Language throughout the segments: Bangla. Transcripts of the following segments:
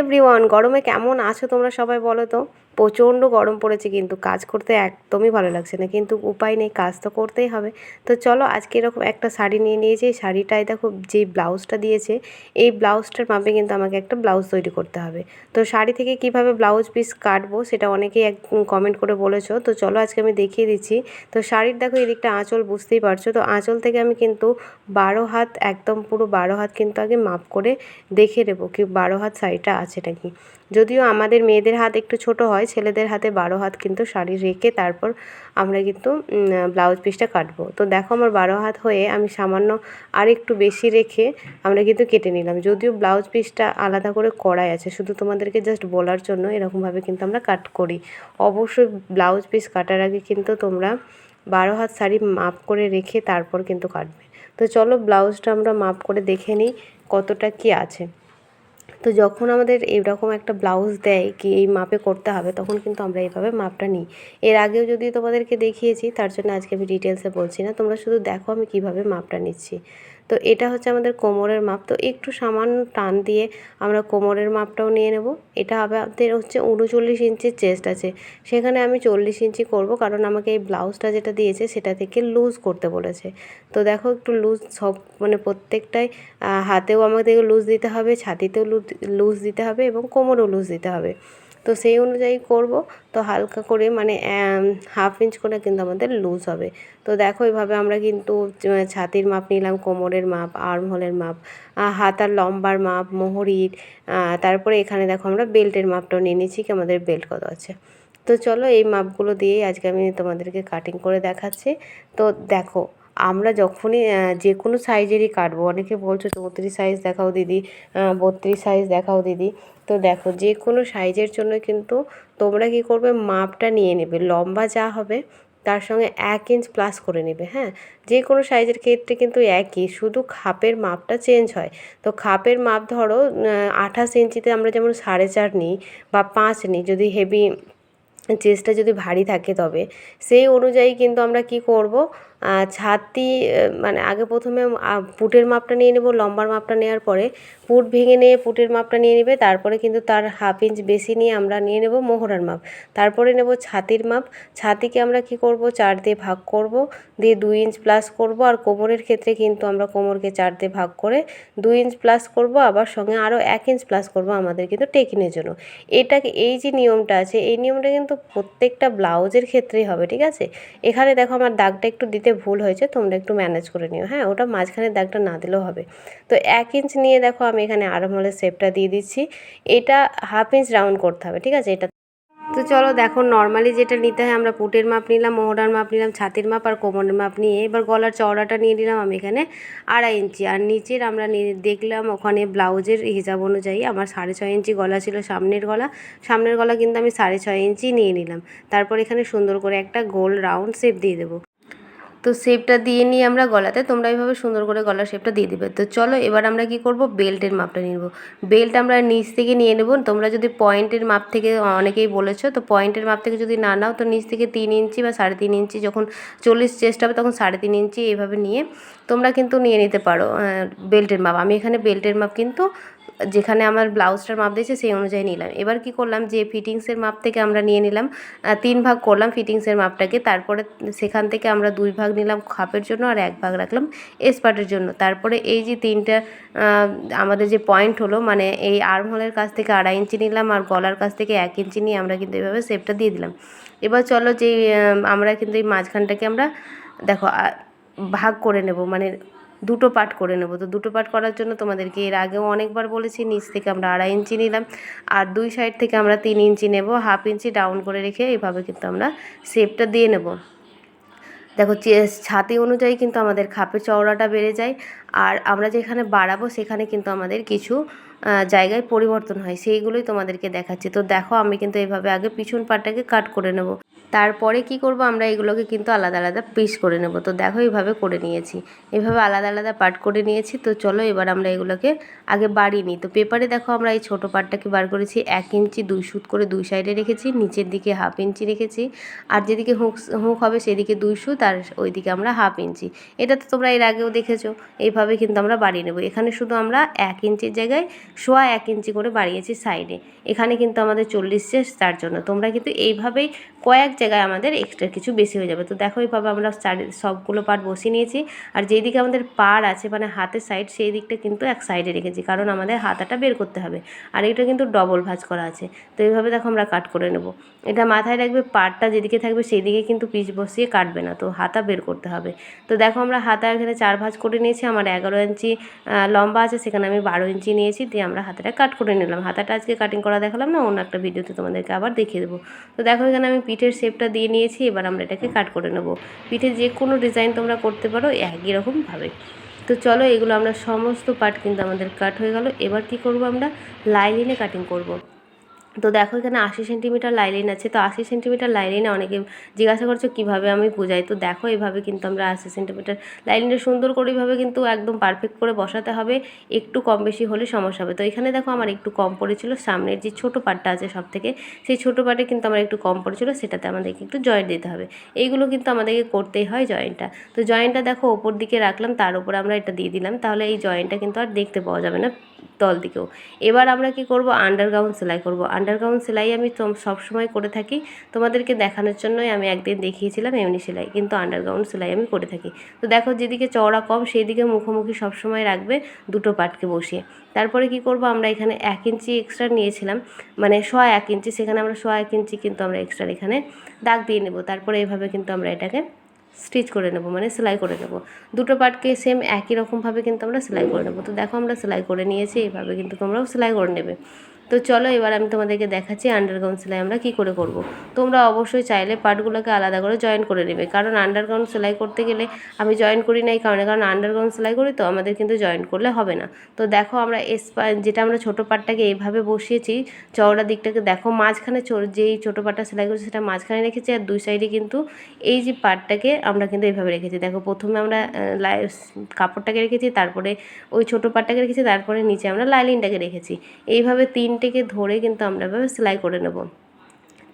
এভরিওয়ান গরমে কেমন আছো তোমরা সবাই বলো তো? প্রচণ্ড গরম পড়েছে কিন্তু কাজ করতে একদমই ভালো লাগছে না। কিন্তু উপায় নেই, কাজ তো করতেই হবে। তো চলো আজকে এরকম একটা শাড়ি নিয়ে নিয়েছি। এই শাড়িটায় দেখো যেই ব্লাউজটা দিয়েছে, এই ব্লাউজটার মাপে কিন্তু আমাকে একটা ব্লাউজ তৈরি করতে হবে। তো শাড়ি থেকে কীভাবে ব্লাউজ পিস কাটবো সেটা অনেকেই এক কমেন্ট করে বলেছ। তো চলো আজকে আমি দেখিয়ে দিচ্ছি। তো শাড়ির দেখো এদিকটা আঁচল বুঝতেই পারছ। তো আঁচল থেকে আমি কিন্তু বারো হাত, একদম পুরো বারো হাত কিন্তু আগে মাপ করে দেখে নেব কি বারো হাত শাড়িটা আছে নাকি। যদিও আমাদের মেয়েদের হাত একটু ছোট হয় ছেলেদের হাতে বারো হাত কিন্তু শাড়ি রেখে তারপর আমরা কিন্তু ব্লাউজ পিসটা কাটবো। তো দেখো আমার বারো হাত হয়ে আমি সামান্য আর একটু বেশি রেখে আমরা কিন্তু কেটে নিলাম। যদিও ব্লাউজ পিসটা আলাদা করে করাই আছে, শুধু তোমাদেরকে জাস্ট বলার জন্য এরকমভাবে কিন্তু আমরা কাট করি। অবশ্যই ব্লাউজ পিস কাটার আগে কিন্তু তোমরা বারো হাত শাড়ি মাপ করে রেখে তারপর কিন্তু কাটবে। তো চলো ব্লাউজটা আমরা মাপ করে দেখে নিই কতটা কি আছে। তো যখন আমাদের এরকম একটা ব্লাউজ দেয় কি এই মাপে করতে হবে, তখন কিন্তু আমরা এইভাবে মাপটা নিই। এর আগেও যদি তোমাদেরকে দেখিয়েছি, তার জন্য আজকে আমি ডিটেলসে বলছি না, তোমরা শুধু দেখো আমি কীভাবে মাপটা নিচ্ছি। তো এটা হচ্ছে আমাদের কোমরের মাপ। তো একটু সামান্য টান দিয়ে আমরা কোমরের মাপটাও নিয়ে নেব। এটা আমাদের হচ্ছে উনচল্লিশ ইঞ্চির চেস্ট আছে। সেখানে আমি চল্লিশ ইঞ্চি করব কারণ আমাকে এই ব্লাউজটা যেটা দিয়েছে সেটা থেকে লুজ করতে বলেছে। তো দেখো একটু লুজ সব মানে প্রত্যেকটাই হাতেও আমাদেরকে লুজ দিতে হবে, ছাতিতেও লুজ দিতে হবে এবং কোমরেও লুজ দিতে হবে। তো সেই অনুযায়ী করব। তো হালকা করে মানে হাফ ইঞ্চ করে কিন্তু আমাদের লুজ হবে। তো দেখো এভাবে আমরা কিন্তু ছাতির মাপ নিলাম, কোমরের মাপ আর্ম হোলের মাপ হাতার লম্বার মাপ, মোহরির তারপরে এখানে দেখো আমরা বেল্টের মাপটাও নিয়ে নিচ্ছি কি আমাদের বেল্ট কত আছে। তো চলো এই মাপগুলো দিয়েই আজকে আমি তোমাদেরকে কাটিং করে দেখাচ্ছি। তো দেখো আমরা যখনই যে কোনো সাইজেরই কাটবো। অনেকে বলছো, চৌত্রিশ সাইজ দেখাও দিদি বত্রিশ সাইজ দেখাও দিদি। তো দেখো যে কোনো সাইজের জন্য কিন্তু তোমরা কী করবে? মাপটা নিয়ে নেবে। লম্বা যা হবে, তার সঙ্গে এক ইঞ্চ প্লাস করে নেবে হ্যাঁ? যে কোনো সাইজের ক্ষেত্রে কিন্তু একই, শুধু খাপের মাপটা চেঞ্জ হয়। তো খাপের মাপ ধরো আঠাশ ইঞ্চিতে আমরা যেমন সাড়ে চার নিই বা পাঁচ নিই, যদি হেভি চেস্টটা যদি ভারী থাকে তবে, সেই অনুযায়ী কিন্তু আমরা কি করব? ছাতি মানে আগে প্রথমে পুটের মাপটা নিয়ে নেব, লম্বার মাপটা নেওয়ার পরে পুট ভেঙে নিয়ে পুটের মাপটা নিয়ে নেবে, তারপরে কিন্তু তার হাফ ইঞ্চ বেশি নিয়ে আমরা নিয়ে নেব মোহরার মাপ। তারপরে নেব ছাতির মাপ, ছাতিকে আমরা কি করব, চার দিয়ে ভাগ করব, দিয়ে দুই ইঞ্চ প্লাস করব, আর কোমরের ক্ষেত্রে কিন্তু আমরা কোমরকে চার দিয়ে ভাগ করে দুই ইঞ্চ প্লাস করব, আবার সঙ্গে আরও এক ইঞ্চ প্লাস করব আমাদের কিন্তু টেকিনের জন্য। এটাকে, এই যে নিয়মটা আছে, এই নিয়মটা কিন্তু প্রত্যেকটা ব্লাউজের ক্ষেত্রেই হবে, ঠিক আছে? এখানে দেখো আমার দাগটা একটু দিতে ভুল হয়েছে, তোমরা একটু ম্যানেজ করে নিও। হ্যাঁ ওটা মাঝখানের দাগটা না দিলেও হবে। তো এক ইঞ্চ নিয়ে দেখো আমি এখানে আরমহলের শেপটা দিয়ে দিচ্ছি। এটা হাফ ইঞ্চ রাউন্ড করতে হবে, ঠিক আছে? এটা তো চলো দেখো নর্মালি যেটা নিতে হয়, আমরা পুটের মাপ নিলাম, মোহরার মাপ নিলাম, ছাতির মাপ আর কোমরের মাপ নিয়ে। এবার গলার চওড়াটা নিয়ে নিলাম আমি এখানে আড়াই ইঞ্চি আর নিচের আমরা দেখলাম ওখানে ব্লাউজের হিসাব অনুযায়ী আমার সাড়ে ছয় ইঞ্চি গলা ছিল সামনের গলা। সামনের গলা কিন্তু আমি সাড়ে ছয় ইঞ্চি নিয়ে নিলাম। তারপর এখানে সুন্দর করে একটা গোল রাউন্ড শেপ দিয়ে দেবো। তো শেপটা দিয়ে নিয়ে আমরা গলাতে, তোমরা এইভাবে সুন্দর করে গলার শেপটা দিয়ে দিবে। তো চলো, এবার আমরা কি করব? বেল্টের মাপটা নিয়ে নেব। বেল্ট আমরা নিচ থেকে নিয়ে নেব। তোমরা যদি পয়েন্টের মাপ থেকে অনেকেই বলেছ, তো পয়েন্টের মাপ থেকে যদি না নাও, তো নিচ থেকে তিন ইঞ্চি বা সাড়ে তিন ইঞ্চি যখন চল্লিশ চেষ্টা হবে, তখন সাড়ে তিন ইঞ্চি এইভাবে নিয়ে তোমরা কিন্তু নিয়ে নিতে পারো বেল্টের মাপ। আমি এখানে বেল্টের মাপ কিন্তু যেখানে আমার ব্লাউজটার মাপ দিয়েছে সেই অনুযায়ী নিলাম। এবার কি করলাম যে ফিটিংসের মাপ থেকে আমরা নিয়ে নিলাম তিন ভাগ করলাম ফিটিংসের মাপটাকে, তারপরে সেখান থেকে আমরা দুই ভাগ নিলাম খাপের জন্য আর এক ভাগ রাখলাম এসপার্টের জন্য। তারপরে এই যে তিনটা আমাদের যে পয়েন্ট হলো মানে এই আর্ম হোলের কাছ থেকে আড়াই ইঞ্চি নিলাম আর গলার কাছ থেকে এক ইঞ্চি নিয়ে আমরা কিন্তু এভাবে শেপটা দিয়ে দিলাম। এবার চলো যে আমরা কিন্তু এই মাঝখানটাকে আমরা, দেখো ভাগ করে নেব। মানে দুটো পার্ট করে নেব। তো দুটো পার্ট করার জন্য তোমাদেরকে এর আগেও অনেকবার বলেছি, নিচ থেকে আমরা আড়াই ইঞ্চি নিলাম। আর দুই সাইড থেকে আমরা তিন ইঞ্চি নেব হাফ ইঞ্চি ডাউন করে রেখে এইভাবে কিন্তু আমরা শেপটা দিয়ে নেব। দেখো ছাতি অনুযায়ী কিন্তু আমাদের খাপের চওড়াটা বেড়ে যায়। আর আমরা যেখানে বাড়াবো সেখানে কিন্তু আমাদের কিছু জায়গায় পরিবর্তন হয়। সেইগুলোই তোমাদেরকে দেখাচ্ছি। তো দেখো, আমি কিন্তু এইভাবে আগে পিছন পাটটাকে কাট করে নেব। তারপরে কি করব? আমরা এগুলোকে কিন্তু আলাদা আলাদা পিস করে নেব। তো দেখো, এইভাবে করে নিয়েছি। এভাবে আলাদা আলাদা পার্ট করে নিয়েছি। তো চলো, এবার আমরা এগুলোকে আগে বাড়িয়ে নিই। তো পেপারে দেখো, আমরা এই ছোটো পার্টটাকে বার করেছি। এক ইঞ্চি, দুই সুত করে দুই সাইডে রেখেছি। নিচের দিকে হাফ ইঞ্চি রেখেছি। আর যেদিকে হুক হুক হবে, সেদিকে দুই সুত আর ওইদিকে আমরা হাফ ইঞ্চি। এটা তো তোমরা এর আগেও দেখেছ। এইভাবে কিন্তু আমরা বাড়িয়ে নেব। এখানে শুধু আমরা এক ইঞ্চির জায়গায় সোয়া এক ইঞ্চি করে বাড়িয়েছি সাইডে এখানে কিন্তু আমাদের চল্লিশ শেষ, তার জন্য। তোমরা কিন্তু এইভাবেই কয়েক জায়গায় আমাদের এক্সট্রা কিছু বেশি হয়ে যাবে। তো দেখো এইভাবে আমরা চারি, সবগুলো পার্ট বসিয়ে নিয়েছি। আর যেই দিকে আমাদের পার আছে মানে হাতের সাইড সেই দিকটা কিন্তু এক সাইডে রেখেছি, কারণ আমাদের হাতাটা বের করতে হবে। আর এটা কিন্তু ডবল ভাঁজ করা আছে। তো এইভাবে দেখো আমরা কাট করে নেব। এটা মাথায় রাখবে পার্টটা যেদিকে থাকবে সেই দিকে কিন্তু পিচ বসিয়ে কাটবে না। তো হাতা বের করতে হবে। তো দেখো আমরা হাতা এখানে চার ভাঁজ করে নিয়েছি। আমার এগারো ইঞ্চি লম্বা আছে, সেখানে আমি বারো ইঞ্চি নিয়েছি। দিয়ে আমরা হাতাটা কাট করে নিলাম। হাতাটা আজকে কাটিং করা দেখালাম না, অন্য একটা ভিডিওতে তোমাদেরকে আবার দেখিয়ে দেবো। তো দেখো এখানে আমি পিঠের শেপটা দিয়ে নিয়েছি, এবার আমরা এটাকে কাট করে নেব। পিঠে যে কোনো ডিজাইন তোমরা করতে পারো একই রকমভাবে তো চলো এগুলো আমরা সমস্ত পার্ট কিন্তু আমাদের কাট হয়ে গেল। এবার কি করব আমরা? লাইনিনে কাটিং করব। তো দেখো এখানে আশি সেন্টিমিটার লাইলিন আছে, তো আশি সেন্টিমিটার লাইলিনে অনেকে জিজ্ঞাসা করছ, কীভাবে আমি বোঝাই? তো দেখো, এভাবে কিন্তু আমরা আশি সেন্টিমিটার লাইলিনটা সুন্দর করে এইভাবে কিন্তু একদম পারফেক্ট করে বসাতে হবে, একটু কম বেশি হলে সমস্যা হবে। তো এখানে দেখো আমার একটু কম পড়েছিল, সামনের যে ছোটো পার্টটা আছে সব থেকে সেই ছোটো পার্টে কিন্তু আমার একটু কম পড়েছিল, সেটাতে আমাদেরকে একটু জয়েন্ট দিতে হবে। এইগুলো কিন্তু আমাদেরকে করতেই হয় জয়েন্টটা তো জয়েন্টটা দেখো ওপর দিকে রাখলাম, তার উপরে আমরা এটা দিয়ে দিলাম, তাহলে এই জয়েন্টটা কিন্তু আর দেখতে পাওয়া যাবে না। তল দিকেও। এবার আমরা কি করব? আন্ডারগ্রাউন্ড সেলাই করব। আন্ডারগ্রাউন্ড সেলাই আমি সব সময় করে থাকি। তোমাদেরকে দেখানোর জন্যই আমি একদিন দেখিয়েছিলাম এমনি সেলাই, কিন্তু আন্ডারগ্রাউন্ড সেলাই আমি করে থাকি। তো দেখো, যেদিকে চওড়া কম সেই দিকে মুখোমুখি সবসময় রাখবে দুটো পাটকে বসিয়ে। তারপরে কি করব? আমরা এখানে এক ইঞ্চি এক্সট্রা নিয়েছিলাম। মানে সোয়া এক ইঞ্চি, সেখানে আমরা সোয়া এক ইঞ্চি কিন্তু আমরা এক্সট্রা এখানে দাগ দিয়ে নেব। তারপরে এভাবে কিন্তু আমরা এটাকে স্টিচ করে নেব মানে সেলাই করে নেব। দুটো পার্টকে সেম একই রকমভাবে কিন্তু আমরা সেলাই করে নেব। তো দেখো আমরা সেলাই করে নিয়েছি, এইভাবে কিন্তু তোমরাও সেলাই করে নেবে। তো চলো এবার আমি তোমাদেরকে দেখাচ্ছি আন্ডারগ্রাউন্ড সেলাই আমরা কী করে করব। তোমরা অবশ্যই চাইলে পার্টগুলোকে আলাদা করে জয়েন করে নেবে। কারণ আন্ডারগ্রাউন্ড সেলাই করতে গেলে আমি জয়েন করি না এই কারণে, কারণ আন্ডারগ্রাউন্ড সেলাই করি তো আমাদের কিন্তু জয়েন করলে হবে না। তো দেখো আমরা এস যেটা আমরা ছোটো পাটটাকে এইভাবে বসিয়েছি, চওড়া দিকটাকে দেখো মাঝখানে যেই ছোটো পাটটা সেলাই করেছি সেটা মাঝখানে রেখেছি আর দুই সাইডে কিন্তু এই যে পাটটাকে আমরা কিন্তু এইভাবে রেখেছি। দেখো প্রথমে আমরা লাই- কাপড়টাকে রেখেছি, তারপরে ওই ছোটো পাটটাকে রেখেছি, তারপরে নিচে আমরা লাইলিনটাকে রেখেছি। এইভাবে তিনটেকে ধরে কিন্তু আমরা এভাবে সেলাই করে নেব।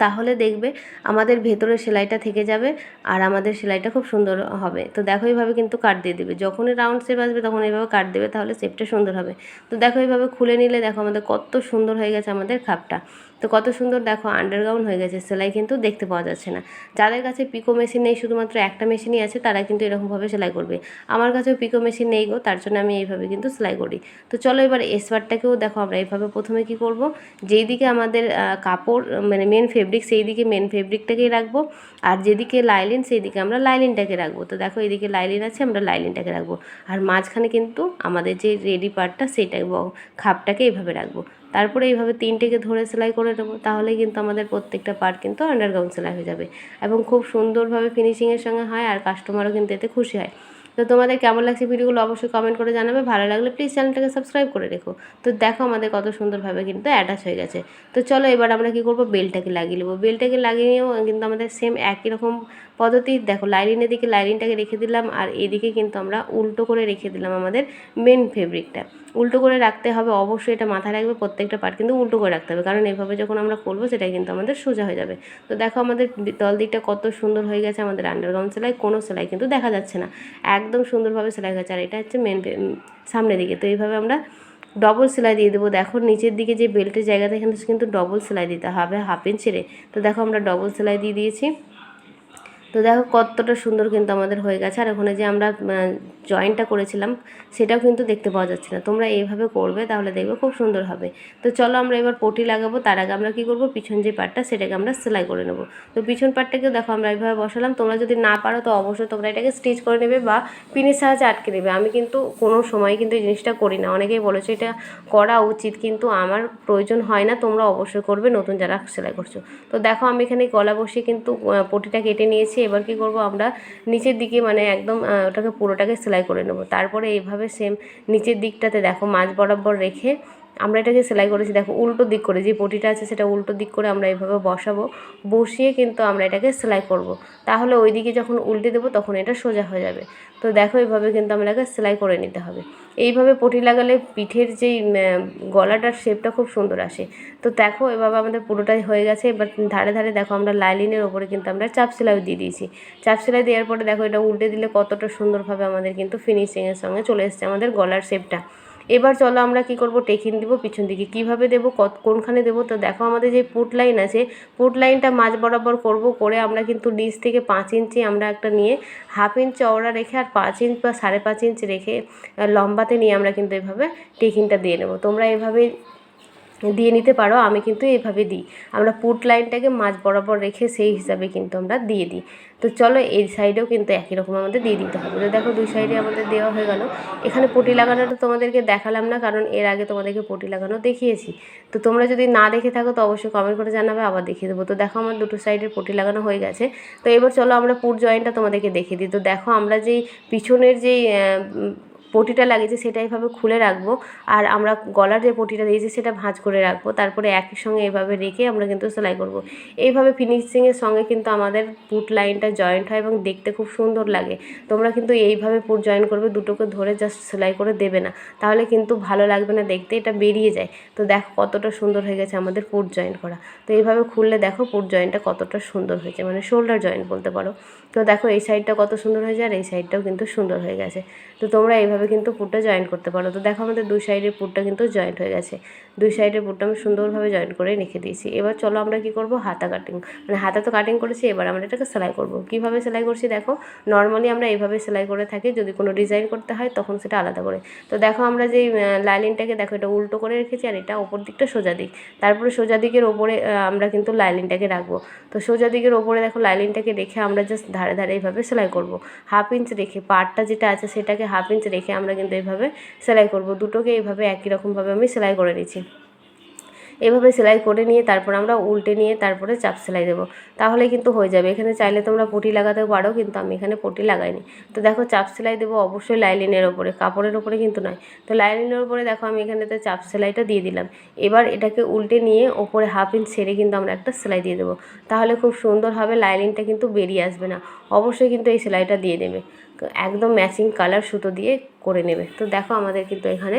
তাহলে দেখবে আমাদের ভেতরে সেলাইটা থেকে যাবে আর আমাদের সেলাইটা খুব সুন্দর হবে। তো দেখো এইভাবে কিন্তু কাট দিয়ে দেবে। যখনই রাউন্ড শেপ আসবে তখন এইভাবে কাট দেবে তাহলে শেপটা সুন্দর হবে। তো দেখো এইভাবে খুলে নিলে দেখো আমাদের কত সুন্দর হয়ে গেছে আমাদের খাপটা। তো কত সুন্দর দেখো আন্ডারগ্রাউন্ড হয়ে গেছে, সেলাই কিন্তু দেখতে পাওয়া যাচ্ছে না। যাদের কাছে পিকো মেশিন নেই, শুধুমাত্র একটা মেশিনই আছে, তারা কিন্তু এরকমভাবে সেলাই করবে। আমার কাছেও পিকো মেশিন নেই গো, তার জন্য আমি এইভাবে কিন্তু সেলাই করি। তো চলো এবার এসপারটাকেও দেখো, আমরা এইভাবে প্রথমে কি করব? যেই দিকে আমাদের কাপড় মানে মেন ফেব্রিক সেই দিকে মেন ফেব্রিকটাকেই রাখব। আর যেদিকে লাইলিন সেই দিকে আমরা লাইলিনটাকে রাখব। তো দেখো এদিকে লাইলিন আছে, আমরা লাইলিনটাকে রাখব। আর মাঝখানে কিন্তু আমাদের যে রেডি পার্টটা সেইটা খাপটাকে এইভাবে রাখব। তারপরে এইভাবে তিনটেকে ধরে সেলাই করে নেব, তাহলে কিন্তু আমাদের প্রত্যেকটা পার্ট কিন্তু আন্ডারগ্রাউন্ড সেলাই হয়ে যাবে। এবং খুব সুন্দরভাবে ফিনিশিংয়ের সঙ্গে হয় আর কাস্টমারও কিন্তু এতে খুশি হয়। তো তোমাদের কেমন লাগছে ভিডিওগুলো অবশ্যই কমেন্ট করে জানাবে, ভালো লাগলে প্লিজ চ্যানেলটাকে সাবস্ক্রাইব করে রেখো। তো দেখো আমাদের কত সুন্দরভাবে কিন্তু অ্যাটাচ হয়ে গেছে। তো চলো এবার আমরা কী করব? বেলটাকে লাগিয়ে নেব। বেলটাকে লাগিয়ে নিয়েও কিন্তু আমাদের সেম একই রকম পদ্ধতি, দেখো লাইলিনের দিকে লাইলিনটাকে রেখে দিলাম আর এদিকে কিন্তু আমরা উল্টো করে রেখে দিলাম আমাদের মেন ফেব্রিকটা উল্টো করে রাখতে হবে, অবশ্যই এটা মাথায় রাখবে, প্রত্যেকটা পার্ট কিন্তু উল্টো করে রাখতে হবে, কারণ এভাবে যখন আমরা করব সেটা কিন্তু আমাদের সোজা হয়ে যাবে। তো দেখো আমাদের তল দিকটা কত সুন্দর হয়ে গেছে আমাদের আন্ডারগ্রাউন্ড সেলাই, কোনো সেলাই কিন্তু দেখা যাচ্ছে না। একদম সুন্দরভাবে সেলাই গেছে আর এটা হচ্ছে মেন সামনের দিকে। তো এইভাবে আমরা ডবল সেলাই দিয়ে দেবো। দেখো নিচের দিকে যে বেল্টের জায়গাটা, এখানে কিন্তু ডবল সেলাই দিতে হবে হাফ ইঞ্চ ছেড়ে তো দেখো আমরা ডবল সেলাই দিয়ে দিয়েছি। তো দেখো কতটা সুন্দর কিন্তু আমাদের হয়ে গেছে। আর ওখানে যে আমরা জয়েন্টটা করেছিলাম, সেটাও কিন্তু দেখতে পাওয়া যাচ্ছে না। তোমরা এইভাবে করবে, তাহলে দেখবে খুব সুন্দর হবে। তো চলো আমরা এবার পটি লাগাবো, তার আগে আমরা কী করব? পিছন যে পার্টটা সেটাকে আমরা সেলাই করে নেব। তো পিছন পার্টটাকেও দেখো আমরা এইভাবে বসালাম। তোমরা যদি না পারো, তো অবশ্যই তোমরা এটাকে স্টিচ করে নেবে বা পিনের সাহায্যে আটকে নেবে। আমি কিন্তু কোনো সময় কিন্তু এই জিনিসটা করি না। অনেকেই বলেছে এটা করা উচিত, কিন্তু আমার প্রয়োজন হয় না। তোমরা অবশ্যই করবে, নতুন যারা সেলাই করছ। তো দেখো আমি এখানে গলা বসিয়ে কিন্তু পটিটা কেটে নিয়েছি এবার কি করব, আমরা নিচের দিকে মানে একদম ওটাকে পুরোটাকে সেলাই করে নেব। তারপরে এইভাবে সেম নিচের দিকটাতে দেখো মাঝ বরাবর রেখে আমরা এটাকে সেলাই করেছি, দেখো উল্টো দিক করে, যে পটিটা আছে সেটা উল্টো দিক করে আমরা এইভাবে বসাবো, বসিয়ে কিন্তু আমরা এটাকে সেলাই করব। তাহলে ওই দিকে যখন উল্টে দেবো তখন এটা সোজা হয়ে যাবে। তো দেখো এইভাবে কিন্তু আমাদেরকে সেলাই করে নিতে হবে। এইভাবে পটি লাগালে পিঠের যেই গলাটার শেপটা খুব সুন্দর আসে। তো দেখো এভাবে আমাদের পুরোটাই হয়ে গেছে, এবার ধারে ধারে দেখো আমরা লাইলিনের ওপরে কিন্তু আমরা চাপ সেলাই দিয়ে দিয়েছি। চাপ সেলাই দেওয়ার পরে দেখো এটা উল্টে দিলে কতটা সুন্দরভাবে আমাদের কিন্তু ফিনিশিংয়ের সঙ্গে চলে এসছে আমাদের গলার শেপটা। এবার চলো আমরা কি করব? টেকিন দিব, পিছন দিকে। কীভাবে দেবো? কত, কোনখানে দেবো? তো দেখো আমাদের যে পুট লাইন আছে, পুট লাইনটা মাঝ বরাবর করব করে আমরা কিন্তু নিচ থেকে পাঁচ ইঞ্চি আমরা একটা নিয়ে হাফ ইঞ্চ চওড়া রেখে আর পাঁচ ইঞ্চ বা সাড়ে পাঁচ ইঞ্চ রেখে লম্বাতে নিয়ে আমরা কিন্তু এভাবে টেকিনটা দিয়ে নেব। তোমরা এভাবে দিয়ে নিতে পারো, আমি কিন্তু এইভাবে দিই। আমরা পুট লাইনটাকে মাঝ বরাবর রেখে সেই হিসাবে কিন্তু আমরা দিয়ে দিই। তো চলো এই সাইডেও কিন্তু একই রকম আমাদের দিয়ে দিতে হবে। তো দেখো দুই সাইডে আমাদের দেওয়া হয়ে গেল। এখানে পটি লাগানোটা তোমাদেরকে দেখালাম না, কারণ এর আগে তোমাদেরকে পটি লাগানো দেখিয়েছি। তো তোমরা যদি না দেখে থাকো তো অবশ্যই কমেন্ট করে জানাবে, আবার দেখিয়ে দেবো। তো দেখো আমার দুটো সাইডের পটি লাগানো হয়ে গেছে। তো এবার চলো আমরা পুট জয়েন্টটা তোমাদেরকে দেখিয়ে দিই। তো দেখো আমরা যেই পিছনের যেই পটিটা লাগিয়েছি সেটা এইভাবে খুলে রাখব। আর আমরা গলার যে পটিটা দিয়েছি সেটা ভাঁজ করে রাখব। তারপরে একই সঙ্গে এভাবে রেখে আমরা কিন্তু সেলাই করব। এইভাবে ফিনিশিংয়ের সঙ্গে কিন্তু আমাদের পুট লাইনটা জয়েন্ট হয় এবং দেখতে খুব সুন্দর লাগে। তোমরা কিন্তু এইভাবে পুট জয়েন করবে, দুটোকে ধরে জাস্ট সেলাই করে দেবে না। তাহলে কিন্তু ভালো লাগবে না দেখতে, এটা বেরিয়ে যায়। তো দেখো কতটা সুন্দর হয়ে গেছে আমাদের পুট জয়েন্ট করা। তো এইভাবে খুললে দেখো পুট জয়েন্টটা কতটা সুন্দর হয়েছে মানে শোল্ডার জয়েন্ট বলতে পারো। তো দেখো এই সাইডটা কত সুন্দর হয়েছে আর এই সাইডটাও কিন্তু সুন্দর হয়ে গেছে। তো তোমরা এইভাবে কিন্তু পুটটা জয়েন্ট করতে পারো। তো দেখো আমাদের দুই সাইডের পুটটা কিন্তু জয়েন্ট হয়ে গেছে। দুই সাইডের পুটটা আমি সুন্দরভাবে জয়েন্ট করে রেখে দিয়েছি। এবার চলো আমরা কি করব? হাতা কাটিং মানে হাতা তো কাটিং করেছি, এবার আমরা এটাকে সেলাই করব। কীভাবে সেলাই করছি দেখো? নর্মালি আমরা এইভাবে সেলাই করে থাকি, যদি কোনো ডিজাইন করতে হয় তখন সেটা আলাদা করে। তো দেখো আমরা যে লাইলিনটাকে দেখো, এটা উল্টো করে রেখেছি আর এটা ওপর দিকটা সোজা দিক। তারপরে সোজা দিকের ওপরে আমরা কিন্তু লাইলিনটাকে রাখব। তো সোজা দিকের ওপরে দেখো লাইলিনটাকে রেখে আমরা জাস্ট ধারে ধারে এইভাবে সেলাই করব। হাফ ইঞ্চ রেখে পার্টটা যেটা আছে সেটাকে হাফ ইঞ্চ রেখে আমরা কিন্তু এইভাবে সেলাই করব। দুটোকে এইভাবে একই রকমভাবে আমি সেলাই করে নিচ্ছি। এভাবে সেলাই করে নিয়ে তারপর আমরা উল্টে নিয়ে তারপরে চাপ সেলাই দেবো। তাহলে কিন্তু হয়ে যাবে। এখানে চাইলে তোমরা পটি লাগাতে পারো, কিন্তু আমি এখানে পটি লাগাইনি। তো দেখো চাপ সেলাই দেবো অবশ্যই লাইলিনের ওপরে, কাপড়ের ওপরে কিন্তু নয়। তো লাইলিনের ওপরে দেখো আমি এখানেতে চাপ সেলাইটা দিয়ে দিলাম। এবার এটাকে উল্টে নিয়ে ওপরে হাফ ইঞ্চ ছেড়ে কিন্তু আমরা একটা সেলাই দিয়ে দেবো। তাহলে খুব সুন্দর হবে, লাইলিনটা কিন্তু বেরিয়ে আসবে না। অবশ্যই কিন্তু এই সেলাইটা দিয়ে দেবে। একদম ম্যাচিং কালার সুতো দিয়ে করে নেবে। তো দেখো আমাদের কিন্তু এখানে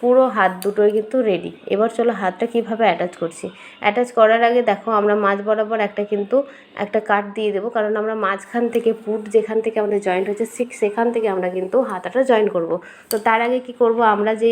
পুরো হাত দুটোই কিন্তু রেডি এবার চলো হাতটা কীভাবে অ্যাটাচ করছি? অ্যাটাচ করার আগে দেখো আমরা মাঝ বরাবর একটা কিন্তু একটা কাট দিয়ে দেবো, কারণ আমরা মাঝখান থেকে পুট যেখান থেকে আমাদের জয়েন্ট হচ্ছে, ঠিক সেখান থেকে আমরা কিন্তু হাতাটা জয়েন করব। তো তার আগে কি করব? আমরা যে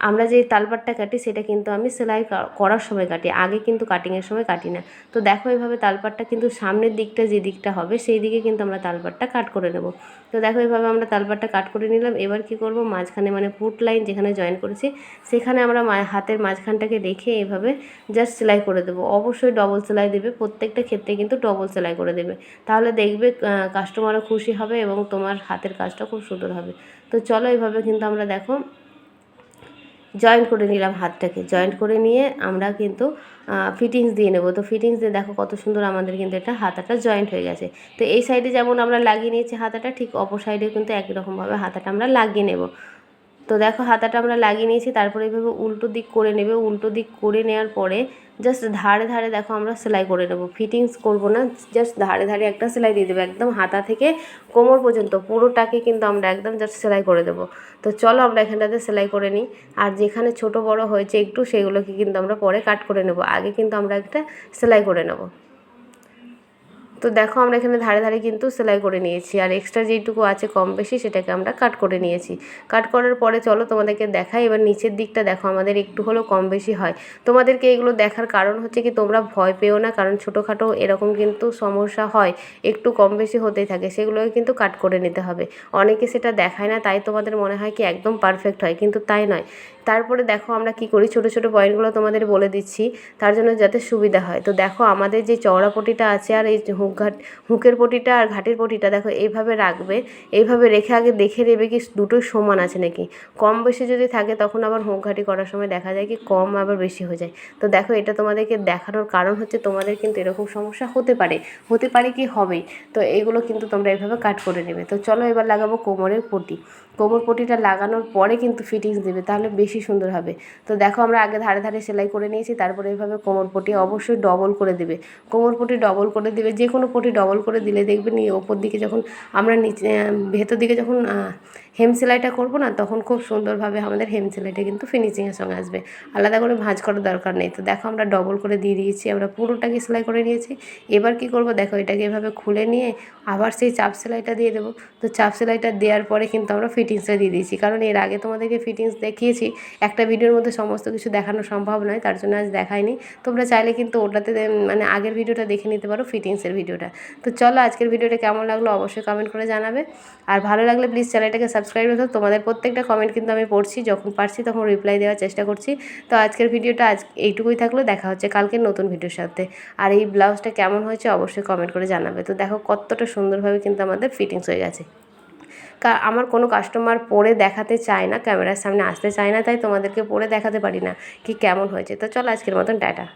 আমরা যে তালপাটটা কাটি সেটা কিন্তু আমি সেলাই করার সময় কাটি, আগে কিন্তু কাটিংয়ের সময় কাটি না। তো দেখো এইভাবে তালপাটটা কিন্তু সামনের দিকটা যে দিকটা হবে সেই দিকে কিন্তু আমরা তালপাটটা কাট করে নেব। তো দেখো এইভাবে আমরা তালপাটটা কাট করে নিলাম, এবার কি করব? মাঝখানে মানে পুট লাইন যেখানে জয়েন করেছি, সেখানে আমরা হাতের মাঝখানটাকে রেখে এইভাবে জাস্ট সেলাই করে দেবো। অবশ্যই ডবল সেলাই দেবে, প্রত্যেকটা ক্ষেত্রে কিন্তু ডবল সেলাই করে দেবে। তাহলে দেখবে কাস্টমারও খুশি হবে এবং তোমার হাতের কাজটা খুব সুন্দর হবে। তো চলো এইভাবে কিন্তু আমরা দেখো জয়েন্ট করে নিলাম হাতটাকে। জয়েন্ট করে নিয়ে আমরা কিন্তু ফিটিংস দিয়ে নেব। তো ফিটিংস দিয়ে দেখো কত সুন্দর আমাদের কিন্তু এটা হাতাটা জয়েন্ট হয়ে গেছে। তো এই সাইডে যেমন আমরা লাগিয়ে নিয়েছি হাতাটা, ঠিক অপর সাইডে কিন্তু একই রকমভাবে হাতাটা আমরা লাগিয়ে নেব। তো দেখো হাতাটা আমরা লাগিয়ে নিয়েছি, তারপরে এভাবে উল্টো দিক করে নেবে। উল্টো দিক করে নেওয়ার পরে জাস্ট ধারে ধারে দেখো আমরা সেলাই করে নেব। ফিটিংস করব না জাস্ট ধারে ধারে একটা সেলাই দিয়ে দেবো, একদম হাতা থেকে কোমর পর্যন্ত। পুরোটাকে কিন্তু আমরা একদম জাস্ট সেলাই করে দেবো। তো চলো আমরা এখানটাতে সেলাই করে নিই। আর যেখানে ছোট বড় হয়েছে একটু, সেগুলোকে কিন্তু আমরা পরে কাট করে নেব। আগে কিন্তু আমরা একটা সেলাই করে নেব। তো দেখো আমরা এখানে ধারে ধারে কিন্তু সেলাই করে নিয়েছি। আর এক্সট্রা যেইটুকু আছে কম বেশি সেটাকে আমরা কাট করে নিয়েছি। কাট করার পরে চলো তোমাদেরকে দেখাই। এবার নিচের দিকটা দেখো, আমাদের একটু হলেও কম বেশি হয়। তোমাদেরকে এগুলো দেখার কারণ হচ্ছে কি, তোমরা ভয় পেও না, কারণ ছোটোখাটো এরকম কিন্তু সমস্যা হয়। একটু কম বেশি হতেই থাকে, সেগুলোকে কিন্তু কাট করে নিতে হবে। অনেকে সেটা দেখায় না, তাই তোমাদের মনে হয় কি একদম পারফেক্ট হয়, কিন্তু তাই নয়। তারপরে দেখো আমরা কি করি, ছোটো ছোটো পয়েন্টগুলো তোমাদের বলে দিচ্ছি, তার জন্য যাতে সুবিধা হয়। তো দেখো আমাদের যে চওড়া পটিটা আছে আর এই হুক ঘাট, হুকের পটিটা আর ঘাটের পটিটা দেখো এইভাবে রাখবে, এইভাবে রেখে আগে দেখে নেবে কি দুটোই সমান আছে নাকি। কম বেশি যদি থাকে তখন আবার হুক ঘাটি করার সময় দেখা যায় কি কম আবার বেশি হয়ে যায়। তো দেখো এটা তোমাদেরকে দেখানোর কারণ হচ্ছে তোমাদের কিন্তু এরকম সমস্যা হতে পারে হতে পারে কি হবেই। তো এইগুলো কিন্তু তোমরা এইভাবে কাট করে নেবে। তো চলো এবার লাগাবো কোমরের পটি। কোমর পটিটা লাগানোর পরে কিন্তু ফিটিংস দেবে, তাহলে বেশি সুন্দর হবে। তো দেখো আমরা আগে ধারে ধারে সেলাই করে নিয়েছি, তারপরে এভাবে কোমর পটি অবশ্যই ডবল করে দেবে। কোমর পটি ডবল করে দেবে, যে কোনো পটি ডবল করে দিলে দেখবে নিয়ে ওপর দিকে যখন আমরা নিচে ভেতর দিকে যখন হেম সেলাইটা করব না, তখন খুব সুন্দরভাবে আমাদের হেম সেলাইটা কিন্তু ফিনিশিংয়ের সঙ্গে আসবে। আলাদা করে ভাঁজ করার দরকার নেই। তো দেখো আমরা ডবল করে দিয়ে দিয়েছি, আমরা পুরোটাকে সেলাই করে নিয়েছি। এবার কি করব? দেখো এটাকে এভাবে খুলে নিয়ে আবার সেই চাপ সেলাইটা দিয়ে দেবো। তো চাপ সেলাইটা দেওয়ার পরে কিন্তু আমরা ফিটিংসটা দিয়ে দিয়েছি। কারণ এর আগে তোমাদেরকে ফিটিংস দেখিয়েছি, একটা ভিডিওর মধ্যে সমস্ত কিছু দেখানো সম্ভব নয়, তার জন্য আজ দেখাইনি। তোমরা চাইলে কিন্তু ওটাতে মানে আগের ভিডিওটা দেখে নিতে পারো ফিটিংসের ভিডিওটা। তো চলো আজকের ভিডিওটা কেমন লাগল অবশ্যই কমেন্ট করে জানাবে। আর ভালো লাগলে প্লিজ চ্যানেলটাকে সাবস্ক্রাইব রেখো। তোমাদের প্রত্যেকটা কমেন্ট কিন্তু আমি পড়ছি, যখন পারছি তখন রিপ্লাই দেওয়ার চেষ্টা করছি। তো আজকের ভিডিওটা আজ এইটুকুই থাকল, দেখা হচ্ছে কালকের নতুন ভিডিওর সাথে। আর এই ব্লাউজটা কেমন হয়েছে অবশ্যই কমেন্ট করে জানাবে। তো দেখো কতটা সুন্দরভাবে কিন্তু আমাদের ফিটিংস হয়ে গেছে। আমার কোনো কাস্টমার পরে দেখাতে চায় না ক্যামেরার সামনে আসতে চায় না, তাই তোমাদেরকে পরে দেখাতে পারি না, কি কেমন হয়েছে। তো চলো আজকের মতন, টাটা।